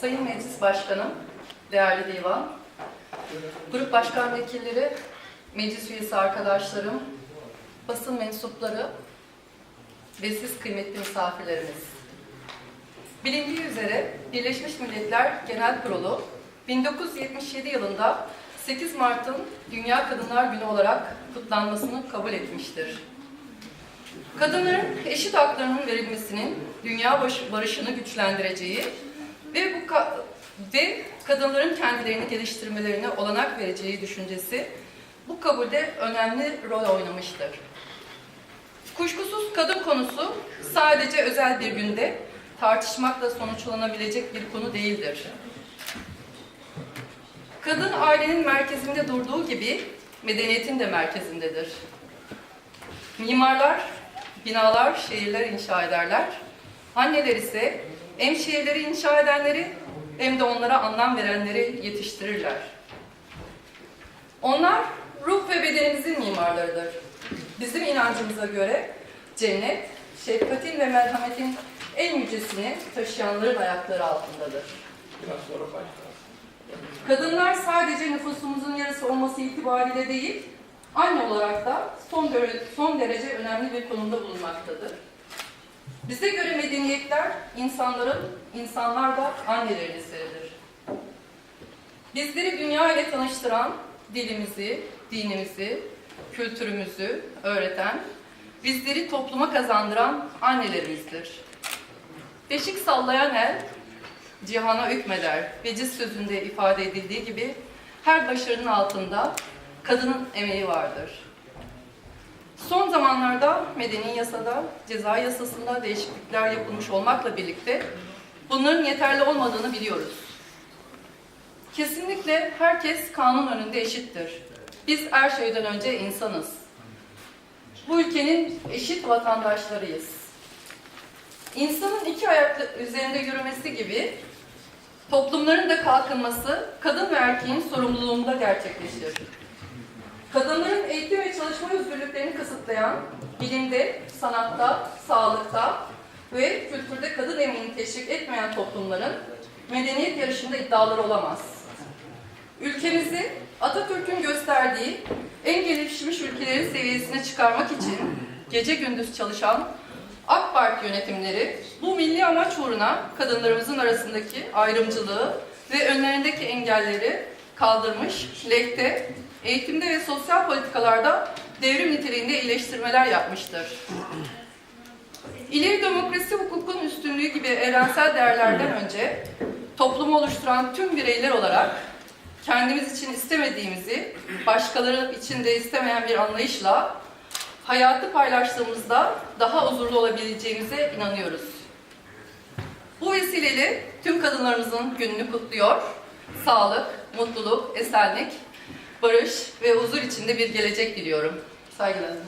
Sayın Meclis Başkanım, değerli divan, grup başkan vekilleri, meclis üyesi arkadaşlarım, basın mensupları ve siz kıymetli misafirlerimiz. Bilindiği üzere Birleşmiş Milletler Genel Kurulu 1977 yılında 8 Mart'ın Dünya Kadınlar Günü olarak kutlanmasını kabul etmiştir. Kadınların eşit haklarının verilmesinin dünya barışını güçlendireceği ve bu ka- ve kadınların kendilerini geliştirmelerine olanak vereceği düşüncesi bu kabulde önemli rol oynamıştır. Kuşkusuz kadın konusu sadece özel bir günde tartışmakla sonuçlanabilecek bir konu değildir. Kadın ailenin merkezinde durduğu gibi medeniyetin de merkezindedir. Mimarlar binalar, şehirler inşa ederler. Anneler ise hem şehirleri inşa edenleri hem de onlara anlam verenleri yetiştirirler. Onlar ruh ve bedenimizin mimarlarıdır. Bizim inancımıza göre cennet, şefkatin ve merhametin en yücesini taşıyanların ayakları altındadır. Biraz sonra başlar. Kadınlar sadece nüfusumuzun yarısı olması itibariyle değil, anne olarak da son, dere- son derece önemli bir konumda bulunmaktadır. Bize göre medeniyetler insanların, insanlar da annelerin eseridir. Bizleri dünya ile tanıştıran dilimizi, dinimizi, kültürümüzü öğreten, bizleri topluma kazandıran annelerimizdir. Beşik sallayan el, cihana hükmeder. Veciz sözünde ifade edildiği gibi her başarının altında kadının emeği vardır. Son zamanlarda medeni yasada, ceza yasasında değişiklikler yapılmış olmakla birlikte bunların yeterli olmadığını biliyoruz. Kesinlikle herkes kanun önünde eşittir. Biz her şeyden önce insanız. Bu ülkenin eşit vatandaşlarıyız. İnsanın iki ayak üzerinde yürümesi gibi toplumların da kalkınması kadın ve erkeğin sorumluluğunda gerçekleşir. Kadınların eğitim ve çalışma özgürlüklerini kısıtlayan bilimde, sanatta, sağlıkta ve kültürde kadın emeğini teşvik etmeyen toplumların medeniyet yarışında iddiaları olamaz. Ülkemizi Atatürk'ün gösterdiği en gelişmiş ülkelerin seviyesine çıkarmak için gece gündüz çalışan AK Parti yönetimleri bu milli amaç uğruna kadınlarımızın arasındaki ayrımcılığı ve önlerindeki engelleri kaldırmış, lehte, eğitimde ve sosyal politikalarda devrim niteliğinde iyileştirmeler yapmıştır. İleri demokrasi hukukun üstünlüğü gibi evrensel değerlerden önce toplumu oluşturan tüm bireyler olarak kendimiz için istemediğimizi başkaları için de istemeyen bir anlayışla hayatı paylaştığımızda daha huzurlu olabileceğimize inanıyoruz. Bu vesileyle tüm kadınlarımızın gününü kutluyor. Sağlık, mutluluk, esenlik, barış ve huzur içinde bir gelecek diliyorum. Saygılarımla.